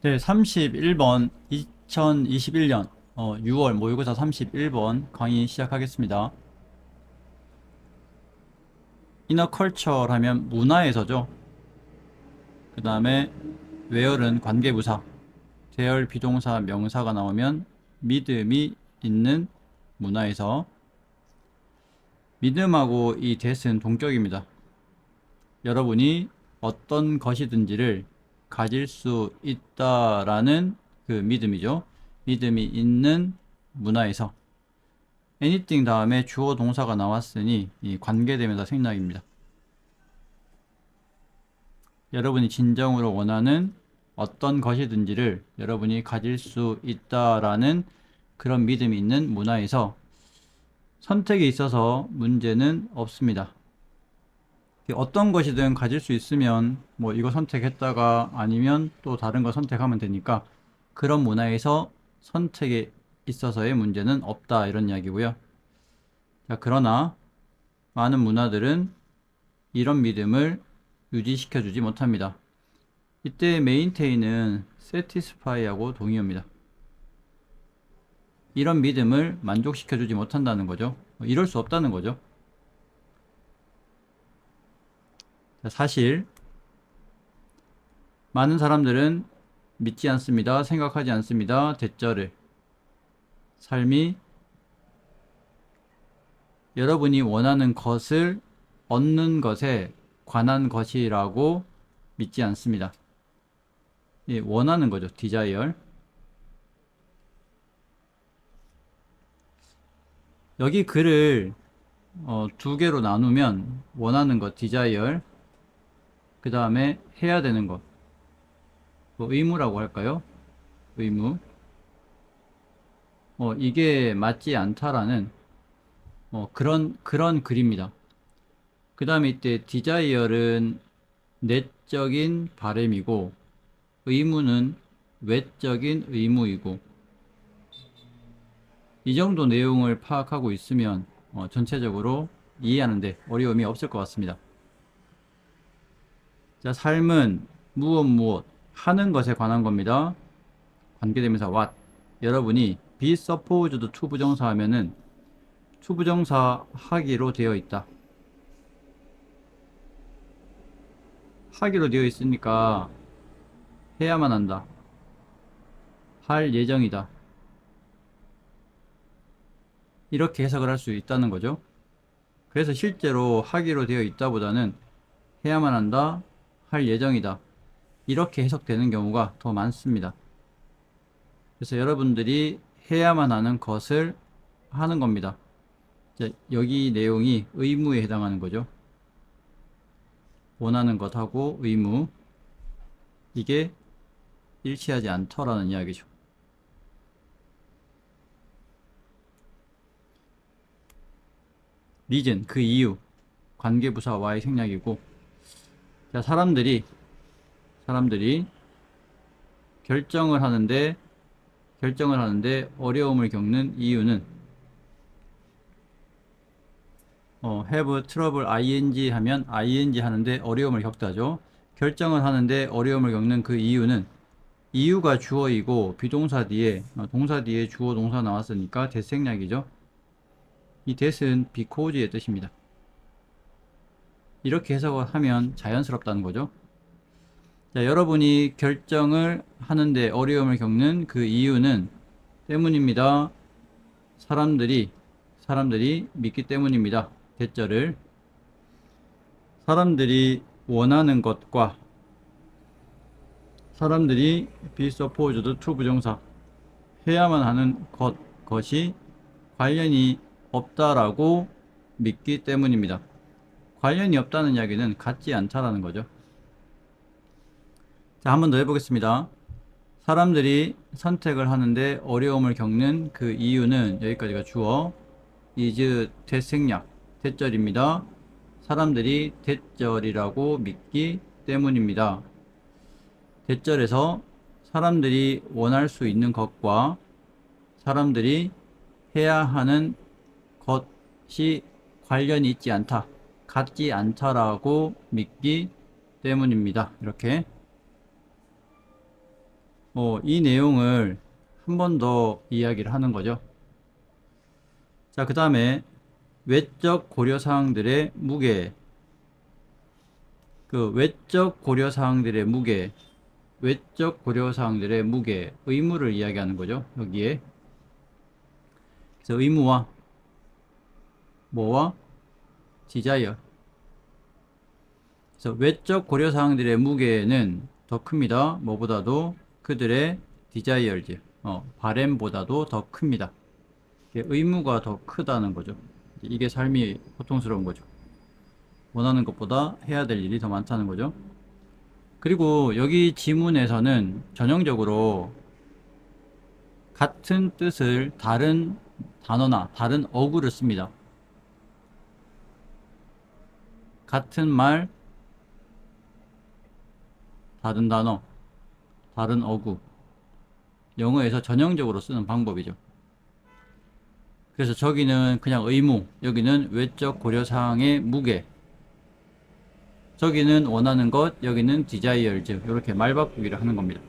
네, 31번 2021년 어, 6월 모의고사 31번 강의 시작하겠습니다. 이너컬처를 하면 문화에서죠. 그 다음에 웨얼은 관계부사, 대열 비동사 명사가 나오면 믿음이 있는 문화에서 믿음하고 이 대스는 동격입니다. 여러분이 어떤 것이든지를 가질 수 있다라는 그 믿음이죠. 믿음이 있는 문화에서 anything 다음에 주어 동사가 나왔으니 이 관계되면서 생략입니다. 여러분이 진정으로 원하는 어떤 것이든지를 여러분이 가질 수 있다라는 그런 믿음이 있는 문화에서 선택에 있어서 문제는 없습니다. 어떤 것이든 가질 수 있으면 뭐 이거 선택했다가 아니면 또 다른 거 선택하면 되니까 그런 문화에서 선택에 있어서의 문제는 없다 이런 이야기고요. 자, 그러나 많은 문화들은 이런 믿음을 유지시켜 주지 못합니다. 이때 메인테인은 satisfy하고 동의어입니다. 이런 믿음을 만족시켜 주지 못한다는 거죠. 이럴 수 없다는 거죠. 사실 많은 사람들은 믿지 않습니다. 생각하지 않습니다. 대절을 삶이 여러분이 원하는 것을 얻는 것에 관한 것이라고 믿지 않습니다. 예, 원하는 거죠. 디자이얼. 여기 글을 어, 두 개로 나누면 원하는 것, 디자이얼, 그 다음에 해야 되는 것. 뭐 의무라고 할까요? 의무. 어, 이게 맞지 않다라는 어, 그런 그런 글입니다. 그 다음에 이때 디자이얼은 내적인 바램이고 의무는 외적인 의무이고 이 정도 내용을 파악하고 있으면 어, 전체적으로 이해하는데 어려움이 없을 것 같습니다. 자, 삶은 무엇 무엇 하는 것에 관한 겁니다. 관계대명사 what. 여러분이 be supposed to 부정사 하면은 to 부정사 하기로 되어 있다. 하기로 되어 있으니까 해야만 한다. 할 예정이다. 이렇게 해석을 할 수 있다는 거죠. 그래서 실제로 하기로 되어 있다보다는 해야만 한다, 할 예정이다. 이렇게 해석되는 경우가 더 많습니다. 그래서 여러분들이 해야만 하는 것을 하는 겁니다. 여기 내용이 의무에 해당하는 거죠. 원하는 것하고 의무. 이게 일치하지 않더라는 이야기죠. 리즌, 그 이유. 관계부사와의 생략이고, 자, 사람들이, 사람들이 결정을 하는데, 결정을 하는데 어려움을 겪는 이유는, 어, have trouble ing 하면 ing 하는데 어려움을 겪다죠. 결정을 하는데 어려움을 겪는 그 이유는 이유가 주어이고 비동사 뒤에 어, 동사 뒤에 주어 동사 나왔으니까 대생략이죠. 이 that은 because의 뜻입니다. 이렇게 해석을 하면 자연스럽다는 거죠. 자, 여러분이 결정을 하는데 어려움을 겪는 그 이유는 때문입니다. 사람들이 사람들이 믿기 때문입니다. 대절을 사람들이 원하는 것과 사람들이 be supposed to 부정사 해야만 하는 것 것이 관련이 없다라고 믿기 때문입니다. 관련이 없다는 이야기는 같지 않다라는 거죠. 자, 한 번 더 해보겠습니다. 사람들이 선택을 하는데 어려움을 겪는 그 이유는 여기까지가 주어 is 대생략 대절입니다. 사람들이 대절이라고 믿기 때문입니다. 대절에서 사람들이 원할 수 있는 것과 사람들이 해야 하는 것이 관련이 있지 않다. 같지 않다라고 믿기 때문입니다. 이렇게. 어, 이 내용을 한 번 더 이야기를 하는 거죠. 자, 그 다음에 외적 고려사항들의 무게. 그 외적 고려사항들의 무게. 외적 고려사항들의 무게. 의무를 이야기하는 거죠. 여기에. 그래서 의무와 뭐와 디자이어. 그래서 외적 고려사항들의 무게는 더 큽니다. 뭐보다도 그들의 디자이어즈, 어, 바램보다도 더 큽니다. 의무가 더 크다는 거죠. 이게 삶이 고통스러운 거죠. 원하는 것보다 해야 될 일이 더 많다는 거죠. 그리고 여기 지문에서는 전형적으로 같은 뜻을 다른 단어나 다른 어구를 씁니다. 같은 말, 다른 단어, 다른 어구. 영어에서 전형적으로 쓰는 방법이죠. 그래서 저기는 그냥 의무, 여기는 외적 고려사항의 무게, 저기는 원하는 것, 여기는 디자이얼즈 이렇게 말 바꾸기를 하는 겁니다.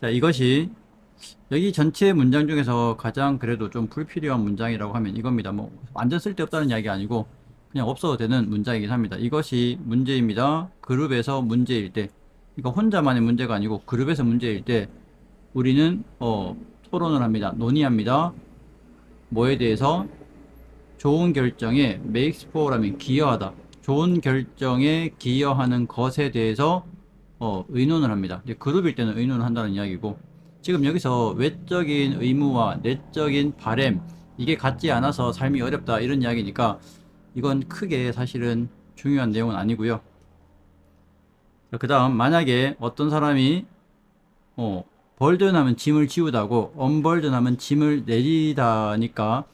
자, 이것이 여기 전체 문장 중에서 가장 그래도 좀 불필요한 문장이라고 하면 이겁니다. 뭐 완전 쓸데없다는 이야기 아니고 그냥 없어도 되는 문장이긴 합니다. 이것이 문제입니다. 그룹에서 문제일 때, 이거 혼자만의 문제가 아니고 그룹에서 문제일 때 우리는 어, 토론을 합니다. 논의합니다. 뭐에 대해서 좋은 결정에 makes for라면 기여하다. 좋은 결정에 기여하는 것에 대해서 어, 의논을 합니다. 그룹일 때는 의논을 한다는 이야기고 지금 여기서 외적인 의무와 내적인 바램 이게 같지 않아서 삶이 어렵다 이런 이야기니까 이건 크게 사실은 중요한 내용은 아니고요. 그 다음 만약에 어떤 사람이 어, 벌든하면 짐을 지우다고 언벌든하면 짐을 내리다니까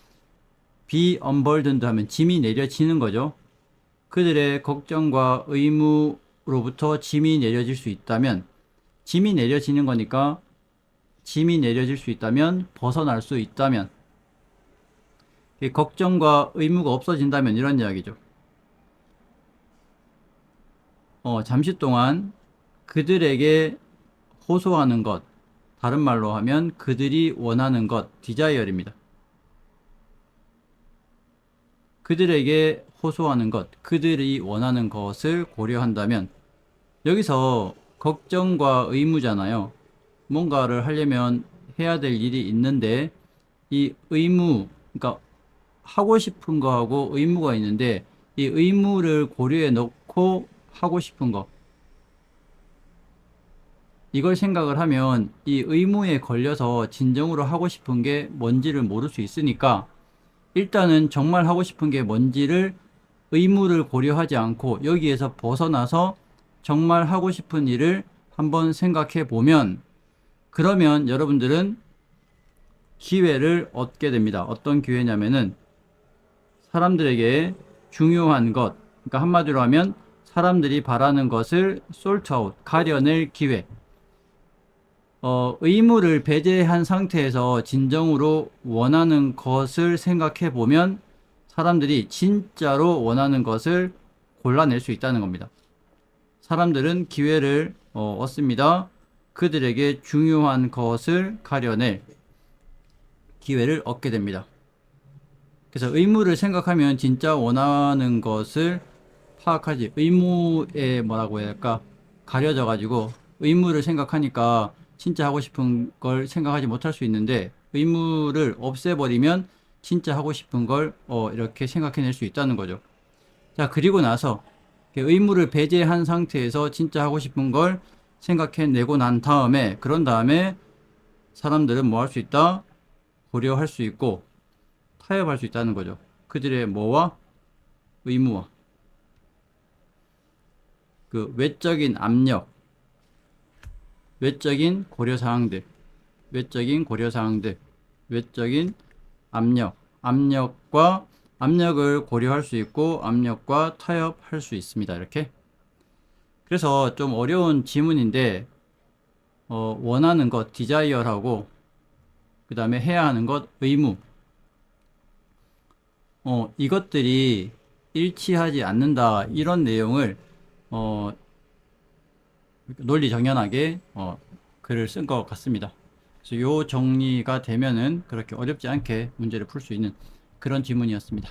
비 언벌든드 하면 짐이 내려지는 거죠. 그들의 걱정과 의무로부터 짐이 내려질 수 있다면 짐이 내려지는 거니까 짐이 내려질 수 있다면 벗어날 수 있다면 이 걱정과 의무가 없어진다면 이런 이야기죠. 어, 잠시 동안 그들에게 호소하는 것, 다른 말로 하면 그들이 원하는 것, 디자이얼입니다. 그들에게 호소하는 것, 그들이 원하는 것을 고려한다면 여기서 걱정과 의무잖아요. 뭔가를 하려면 해야 될 일이 있는데 이 의무, 그러니까 하고 싶은 거하고 의무가 있는데 이 의무를 고려해 놓고 하고 싶은 거 이걸 생각을 하면 이 의무에 걸려서 진정으로 하고 싶은 게 뭔지를 모를 수 있으니까 일단은 정말 하고 싶은 게 뭔지를 의무를 고려하지 않고 여기에서 벗어나서 정말 하고 싶은 일을 한번 생각해 보면 그러면 여러분들은 기회를 얻게 됩니다. 어떤 기회냐면은 사람들에게 중요한 것, 그러니까 한마디로 하면 사람들이 바라는 것을 솔트 아웃, 가려낼 기회. 어, 의무를 배제한 상태에서 진정으로 원하는 것을 생각해 보면 사람들이 진짜로 원하는 것을 골라낼 수 있다는 겁니다. 사람들은 기회를 어, 얻습니다. 그들에게 중요한 것을 가려낼 기회를 얻게 됩니다. 그래서 의무를 생각하면 진짜 원하는 것을 파악하지. 의무에 뭐라고 해야 할까? 가려져 가지고 의무를 생각하니까 진짜 하고 싶은 걸 생각하지 못할 수 있는데 의무를 없애버리면 진짜 하고 싶은 걸 어, 이렇게 생각해낼 수 있다는 거죠. 자, 그리고 나서 의무를 배제한 상태에서 진짜 하고 싶은 걸 생각해내고 난 다음에 그런 다음에 사람들은 뭐 할 수 있다? 고려할 수 있고 타협할 수 있다는 거죠. 그들의 뭐와 의무와 그 외적인 압력, 외적인 고려 사항들, 외적인 고려 사항들, 외적인 압력, 압력과 압력을 고려할 수 있고 압력과 타협할 수 있습니다. 이렇게. 그래서 좀 어려운 지문인데 어, 원하는 것 디자이어라고 그 다음에 해야 하는 것 의무 어, 이것들이 일치하지 않는다 이런 내용을 어, 논리 정연하게 어, 글을 쓴 것 같습니다. 그래서 요 정리가 되면은 그렇게 어렵지 않게 문제를 풀 수 있는 그런 지문이었습니다.